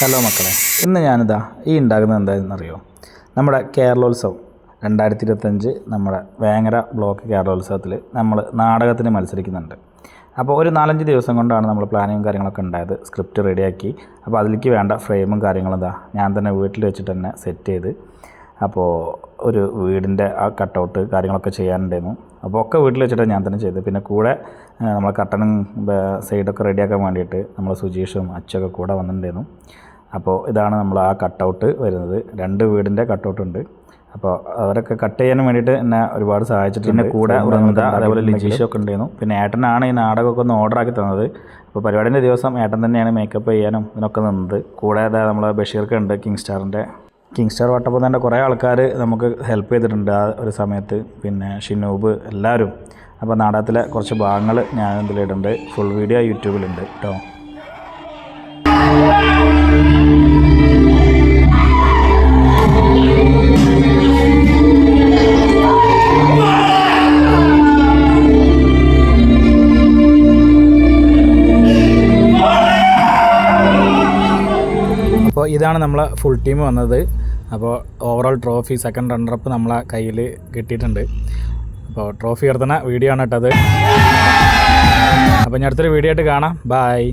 Hello മക്കളെ ഇന്ന് ഞാനിതാ ഈ ഉണ്ടാക്കുന്നത് എന്താണെന്നറിയോ? നമ്മുടെ കേരളോത്സവം രണ്ടായിരത്തി ഇരുപത്തഞ്ച് നമ്മുടെ വേങ്ങര ബ്ലോക്ക് കേരളോത്സവത്തിൽ നമ്മൾ നാടകത്തിന് മത്സരിക്കുന്നുണ്ട്. അപ്പോൾ ഒരു നാലഞ്ച് ദിവസം കൊണ്ടാണ് നമ്മൾ പ്ലാനിങ്ങും കാര്യങ്ങളൊക്കെ ഉണ്ടായത് സ്ക്രിപ്റ്റ് റെഡിയാക്കി. അപ്പോൾ അതിലേക്ക് വേണ്ട ഫ്രെയിമും കാര്യങ്ങളും ഇതാ ഞാൻ തന്നെ വീട്ടിൽ വെച്ചിട്ട് തന്നെ സെറ്റ് ചെയ്ത് അപ്പോൾ ഒരു വീടിന്റെ ആ കട്ടൗട്ട് കാര്യങ്ങളൊക്കെ ചെയ്യാനുണ്ടായിരുന്നു. അപ്പോൾ ഒക്കെ വീട്ടിൽ വെച്ചിട്ട് ഞാൻ തന്നെ ചെയ്തത്. പിന്നെ കൂടെ നമ്മൾ കട്ടനും സൈഡൊക്കെ റെഡിയാക്കാൻ വേണ്ടിയിട്ട് നമ്മൾ സുജീഷും അച്ഛൊക്കെ കൂടെ വന്നിട്ടുണ്ടായിരുന്നു. അപ്പോൾ ഇതാണ് നമ്മൾ ആ കട്ടൗട്ട് വരുന്നത്. രണ്ട് വീടിന്റെ കട്ടൗട്ട് ഉണ്ട്. അപ്പോൾ അവരൊക്കെ കട്ട് ചെയ്യാൻ വേണ്ടിയിട്ട് എന്നെ ഒരുപാട് സഹായിച്ചിട്ടുണ്ട്. പിന്നെ കൂടെ ഉറങ്ങുന്നത് അതേപോലെ ലിജീഷൊക്കെ ഉണ്ടായിരുന്നു പിന്നെ ഏട്ടനാണ് ഈ നാടകമൊക്കെ ഒന്ന് ഓർഡർ ആക്കി തന്നത്. അപ്പോൾ പരിപാടിന്റെ ദിവസം ഏട്ടൻ തന്നെയാണ് മേക്കപ്പ് ചെയ്യാനും ഇതിനൊക്കെ നിന്നത്. കൂടെ അതായത് നമ്മൾ ബഷീർക്ക് ഉണ്ട് കിങ് സ്റ്റാറിന്റെ കിങ് സ്റ്റാർ വട്ടപ്പം തന്നെ കുറേ ആൾക്കാർ നമുക്ക് ഹെൽപ്പ് ചെയ്തിട്ടുണ്ട് ആ ഒരു സമയത്ത്. പിന്നെ ഷിനൂബ് എല്ലാവരും. അപ്പോൾ നാടകത്തിലെ കുറച്ച് ഭാഗങ്ങൾ ഞാൻ ഇതിലിടുന്നുണ്ട്. ഫുൾ വീഡിയോ യൂട്യൂബിലുണ്ട് കേട്ടോ. അപ്പോൾ ഇതാണ് നമ്മളെ ഫുൾ ടീം വന്നത്. അപ്പോൾ ഓവറോൾ ട്രോഫി സെക്കൻഡ് റണ്ണറപ്പ് നമ്മളെ കയ്യിൽ കിട്ടിയിട്ടുണ്ട്. അപ്പോൾ ട്രോഫി ഉയർത്തുന്ന വീഡിയോ ആണ് കേട്ടത്. അപ്പോൾ ഞാൻ അടുത്തൊരു വീഡിയോ ആയിട്ട് കാണാം. ബായ്